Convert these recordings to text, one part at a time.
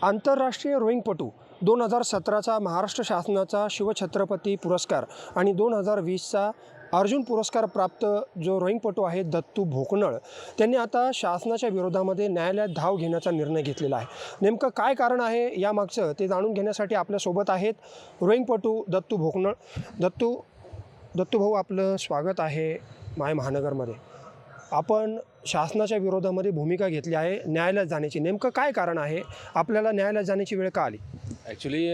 आंतरराष्ट्रीय रोईंगपटू दोन हजार सतराचा महाराष्ट्र शासनाचा शिवछत्रपती पुरस्कार आणि दोन हजार वीसचा अर्जुन पुरस्कार प्राप्त जो रोईंगपटू आहे दत्तू भोकनळ त्यांनी आता शासनाच्या विरोधामध्ये न्यायालयात धाव घेण्याचा निर्णय घेतलेला आहे. नेमकं काय कारण आहे यामागचं ते जाणून घेण्यासाठी आपल्यासोबत आहेत रोईंगपटू दत्तू भोकनळ. दत्तू दत्तू भाऊ आपलं स्वागत आहे माय महानगरमध्ये. आपण शासनाच्या विरोधामध्ये भूमिका घेतली आहे न्यायालयात जाण्याची. नेमकं काय कारण आहे? आपल्याला न्यायालयात जाण्याची वेळ का आली? ॲक्च्युली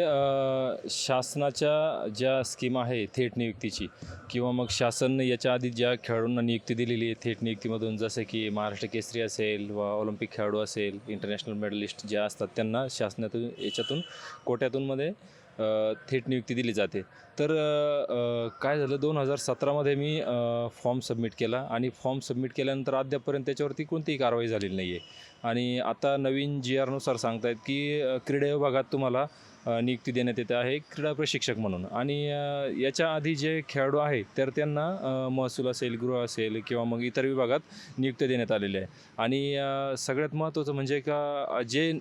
शासनाच्या ज्या स्कीम आहे थेट नियुक्तीची किंवा मग शासन याच्या आधी ज्या खेळाडूंना नियुक्ती दिलेली आहे थेट नियुक्तीमधून जसं की महाराष्ट्र केसरी असेल व ऑलिम्पिक खेळाडू असेल इंटरनॅशनल मेडलिस्ट ज्या असतात त्यांना शासनातून याच्यातून कोट्यातूनमध्ये थेट नियुक्ती दिली जाते. तर काय झालं? दोन हजार सतरामध्ये मी फॉर्म सबमिट केला आणि फॉर्म सबमिट केल्यानंतर अद्यापपर्यंत त्याच्यावरती कोणतीही कारवाई झालेली नाही आहे आणि आता नवीन जी आरनुसार सांगतायत की क्रीडा विभागात तुम्हाला नियुक्ती देण्यात येते आहे क्रीडा प्रशिक्षक म्हणून. आणि याच्या आधी जे खेळाडू आहेत तर त्यांना महसूल असेल गृह असेल किंवा मग इतर विभागात नियुक्ती देण्यात आलेल्या आहे. आणि सगळ्यात महत्त्वाचं म्हणजे का जे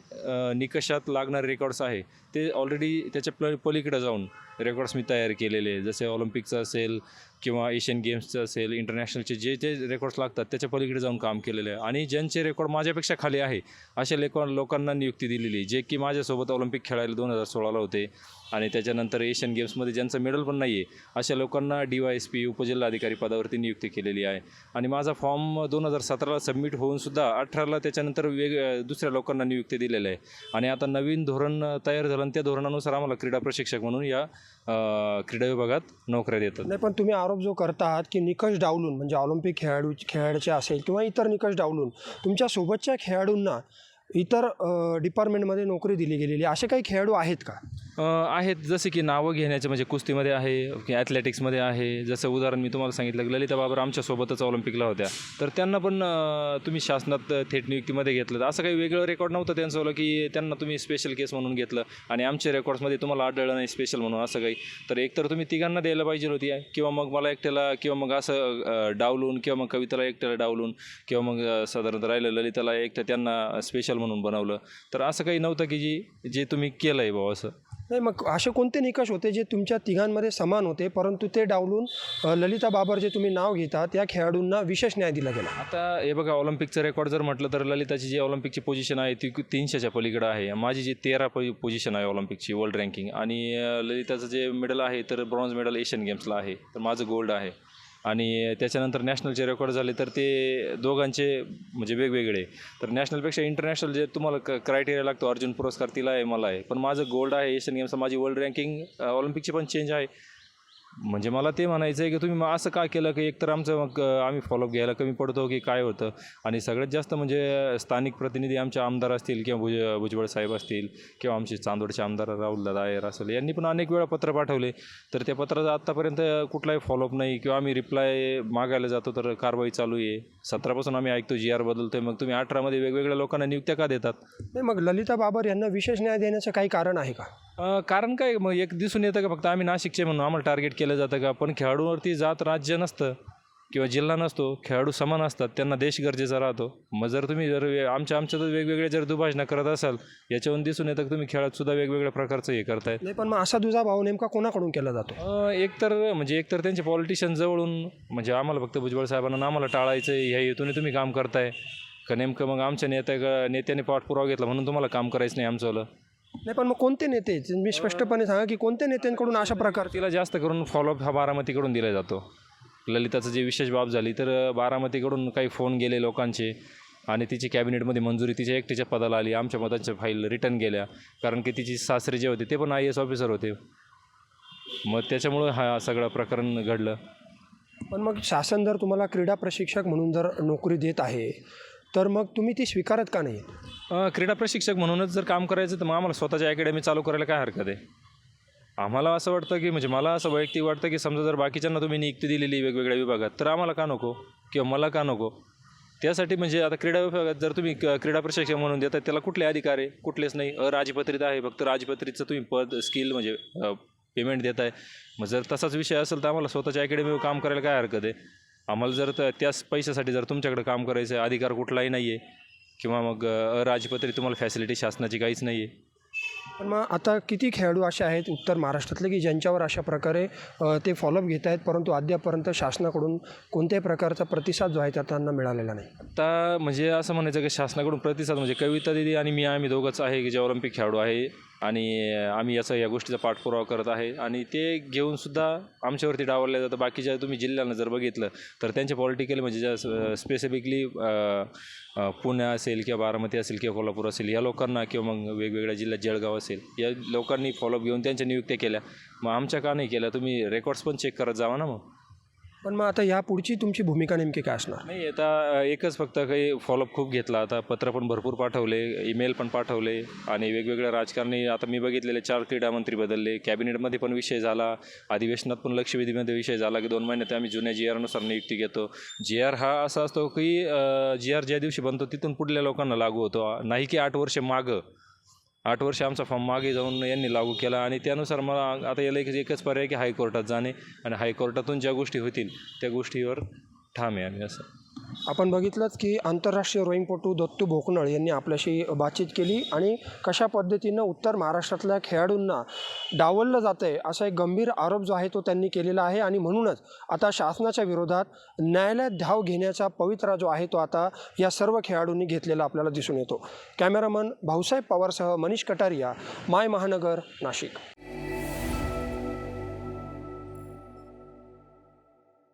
निकषात लागणारे रेकॉर्ड्स आहे ते ऑलरेडी त्याच्या प्ल पलीकडे जाऊन रेकॉर्ड्स मी तयार केलेले जसे ऑलिम्पिकचं असेल किंवा एशियन गेम्सचं असेल इंटरनॅशनलचे जे जे रेकॉर्ड्स लागतात त्याच्या पलीकडे जाऊन काम केलेलं आहे. आणि ज्यांचे रेकॉर्ड माझ्यापेक्षा खाली आहे अशा लेको लोकांना नियुक्ती दिलेली जे की माझ्यासोबत ऑलिम्पिक खेळायला दोन हजार सोळाला होते आणि त्याच्यानंतर एशियन गेम्समध्ये ज्यांचं मेडल पण नाही आहे अशा लोकांना डी वाय एस पी उपजिल्हाधिकारी पदावरती नियुक्ती केलेली आहे. आणि माझा फॉर्म दोन हजार सतराला सबमिट होऊनसुद्धा अठराला त्याच्यानंतर वेग दुसऱ्या लोकांना नियुक्ती दिलेलं आहे. आणि आता नवीन धोरण तयार झालं आणि त्या धोरणानुसार आम्हाला क्रीडा प्रशिक्षक म्हणून या क्रीडा विभागात नोकऱ्या देतात. नाही पण तुम्ही आरोप जो करतात की निकष डावलून म्हणजे ऑलिम्पिक खेळाडू खेळाडूचे असेल किंवा इतर निकष डावलून तुमच्या सोबतच्या खेळाडूंना इतर डिपार्टमेंटमध्ये नोकरी दिली गेलेली असे काही खेळाडू आहेत का? अ, आहेत. जसे की नावं घेण्याचे म्हणजे कुस्तीमध्ये आहे की ॲथलेटिक्समध्ये आहे. जसं उदाहरण मी तुम्हाला सांगितलं की ललिता बाबर आमच्यासोबतच ऑलिम्पिकला होत्या. तर त्यांना पण अ, तुम्ही शासनात थेट नियुक्तीमध्ये घेतलं. तर असं काही वेगळं रेकॉर्ड नव्हतं त्यांचं की त्यांना तुम्ही स्पेशल केस म्हणून घेतलं. आणि आमच्या रेकॉर्ड्समध्ये तुम्हाला आढळलं नाही स्पेशल म्हणून असं काही. तर एकतर तुम्ही तिघांना द्यायला पाहिजे होती किंवा मग मला एकट्याला किंवा मग असं अ, डावलून किंवा मग कविताला एकट्याला डावलून किंवा मग अ, साधारणतः राहिलं ललिताला एकट्या त्यांना स्पेशल म्हणून बनवलं. तर असं काही नव्हतं की जी जे तुम्ही केलं आहे भाऊ असं? नाही मग असे कोणते निकष होते जे तुमच्या तिघांमध्ये समान होते? परंतु ते डावलून ललिता बाबर जे तुम्ही नाव घेता त्या खेळाडूंना विशेष न्याय दिला गेला. आता हे बघा ऑलिम्पिकचं रेकॉर्ड जर म्हटलं तर ललिताची जी ऑलिम्पिकची पोझिशन आहे ती तीनशेच्या पलीकडं आहे. माझी जी तेरा पो पोझिशन आहे ऑलिम्पिकची वर्ल्ड रँकिंग आणि ललिताचं जे मेडल आहे तर ब्रॉन्झ मेडल एशियन गेम्सला आहे. तर माझं गोल्ड आहे. आणि त्याच्यानंतर नॅशनलचे रेकॉर्ड झाले तर ते दोघांचे म्हणजे वेगवेगळे. तर नॅशनलपेक्षा इंटरनॅशनल जे तुम्हाला क क्रायटेरिया लागतो अर्जुन पुरस्कार तिला आहे मला आहे पण माझं गोल्ड आहे एशियन गेम्सचं माझी वर्ल्ड रँकिंग ऑलिम्पिकची पण चेंज आहे. म्हणजे मला ते म्हणायचं आहे की तुम्ही मग असं का केलं की एकतर आमचं मग आम्ही फॉलोअप घ्यायला कमी पडतो की काय होतं? आणि सगळ्यात जास्त म्हणजे स्थानिक प्रतिनिधी आमचे आमदार असतील किंवा भुज भुजबळ साहेब असतील किंवा आमचे चांदोडचे आमदार राहुल दादा आयर असेल यांनी पण अनेक वेळा पत्र पाठवले. तर त्या पत्राचा आत्तापर्यंत कुठलाही फॉलोअप नाही किंवा आम्ही रिप्लाय मागायला जातो तर कारवाई चालू आहे. सतरापासून आम्ही ऐकतो जी आर बदलतोय. मग तुम्ही अठरामध्ये वेगवेगळ्या लोकांना नियुक्त्या का देतात? नाही मग ललिता बाबर यांना विशेष न्याय देण्याचं काही कारण आहे का? अ, कारण काय? मग एक दिसून येतं का? फक्त आम्ही नाशिकचे म्हणून आम्हाला टार्गेट केलं जातं का? पण खेळाडूवरती जात राज्य नसतं. किंवा जिल्हा नसतो खेळाडू समान असतात त्यांना देश गरजेचा राहतो. मग जर तुम्ही जर आमच्या आमच्यात वेगवेगळे जर दुभाषणं करत असाल याच्यावरून दिसून येतं तुम्ही खेळात सुद्धा वेगवेगळ्या प्रकारचं हे करतायत. नाही पण मग असा दुजा भाव नेमका कोणाकडून केला जातो? एकतर म्हणजे एकतर त्यांचे पॉलिटिशियन जवळून म्हणजे आम्हाला फक्त भुजबळ साहेबांना आम्हाला टाळायचं आहे ह्या हेतूने तुम्ही काम करताय. का नेमकं मग आमच्या नेत्या नेत्याने पाठपुरावा घेतला म्हणून तुम्हाला काम करायचं नाही आमचं नाही पण मग कोणते नेते? मी स्पष्टपणे सांगा की कोणत्या नेत्यांकडून अशा प्रकार तिला जास्त करून फॉलोअप हा बारामतीकडून दिला जातो. ललिताचं जे विशेष बाब झाली तर बारामतीकडून काही फोन गेले लोकांचे आणि तिची कॅबिनेटमध्ये मंजुरी तिच्या एकटीच्या पदाला आली आमच्या मतांच्या फाईल रिटर्न गेल्या. कारण की तिची सासरे जे होते ते पण आय एस ऑफिसर होते. मग त्याच्यामुळं हा सगळं प्रकरण घडलं. पण मग शासन जर तुम्हाला क्रीडा प्रशिक्षक म्हणून जर नोकरी देत आहे तर मग तुम्ही ती स्वीकारत का नाही क्रीडा प्रशिक्षक म्हणूनच जर काम करायचं तर मग आम्हाला स्वतःच्या अकॅडमी चालू करायला काय हरकत आहे? आम्हाला असं वाटतं की म्हणजे मला असं वैयक्तिक वाटतं की समजा जर बाकीच्यांना तुम्ही नियुक्ती दिलेली वेगवेगळ्या विभागात तर आम्हाला का नको? किंवा मला का नको? त्यासाठी म्हणजे आता क्रीडा विभागात जर तुम्ही क्रीडा प्रशिक्षक म्हणून देतात त्याला कुठले अधिकार आहे? कुठलेच नाही. अराजपत्रित आहे फक्त. राजपत्रितचं तुम्ही पद स्किल म्हणजे पेमेंट देत आहे मग जर तसाच विषय असेल तर आम्हाला स्वतःच्या अकॅडमीवर काम करायला काय हरकत आहे? आम्हाला जर तर त्याच पैशासाठी जर तुमच्याकडे काम करायचं आहे अधिकार कुठलाही नाही आहे किंवा मग अ, अराजपत्रित तुम्हाला फॅसिलिटी शासनाची काहीच नाही आहे पण मग आता किती खेळाडू असे आहेत उत्तर महाराष्ट्रातले की ज्यांच्यावर अशा प्रकारे ते फॉलोअप घेत आहेत परंतु अद्यापर्यंत शासनाकडून कोणत्याही प्रकारचा प्रतिसाद जो आहे त्या त्यांना मिळालेला नाही? आता म्हणजे असं म्हणायचं की शासनाकडून प्रतिसाद म्हणजे कविता दिदी आणि मी आम्ही दोघंच आहे की जे ऑलिम्पिक खेळाडू आहे. आणि आम्ही याचा या गोष्टीचा पाठपुरावा करत आहे. आणि ते घेऊनसुद्धा आमच्यावरती डावललं जातं बाकीच्या तुम्ही जिल्ह्यांना जर बघितलं तर त्यांचे पॉलिटिकल म्हणजे ज्या स्पेसिफिकली पुणे असेल किंवा बारामती असेल किंवा कोल्हापूर असेल या लोकांना किंवा मग वेगवेगळ्या जिल्ह्यात जळगाव असेल या लोकांनी फॉलोअप घेऊन त्यांच्या नियुक्त्या केल्या. मग आमच्या का नाही केल्या? तुम्ही रेकॉर्ड्स पण चेक करत जावा ना मग. पण मग आता या पुढची तुमची भूमिका नेमकी काय असणार? नाही आता एकच फक्त काही फॉलोअप खूप घेतला. आता पत्र पण भरपूर पाठवले ईमेल पण पाठवले आणि वेगवेगळ्या राजकारणी आता मी बघितलेले चार क्रीडा मंत्री बदलले कॅबिनेटमध्ये पण विषय झाला अधिवेशनात पण लक्षवेधीमध्ये विषय झाला की दोन महिन्यात आम्ही जुन्या जी आरनुसार नियुक्ती घेतो. जी आर हा असा असतो की जी आर ज्या दिवशी बनतो तिथून पुढल्या लोकांना लागू होतो. नाही की आठ वर्ष मागं. आठ वर्ष आमचा फॉर्म मागे जाऊन यांनी लागू केला आणि त्यानुसार मला आता याला एक एकच पर्याय की हायकोर्टात जाणे आणि हायकोर्टातून ज्या गोष्टी होतील त्या गोष्टीवर ठाम आहे आम्ही असं. आपण बघितलंच की आंतरराष्ट्रीय रोईंगपटू दत्तू भोकनळ यांनी आपल्याशी बातचीत केली आणि कशा पद्धतीनं उत्तर महाराष्ट्रातल्या खेळाडूंना डावललं जातं आहे असा एक गंभीर आरोप जो आहे तो त्यांनी केलेला आहे. आणि म्हणूनच आता शासनाच्या विरोधात न्यायालयात धाव घेण्याचा पवित्रा जो आहे तो आता या सर्व खेळाडूंनी घेतलेला आपल्याला दिसून येतो. कॅमेरामन भाऊसाहेब पवारसह मनीष कटारिया माय महानगर नाशिक.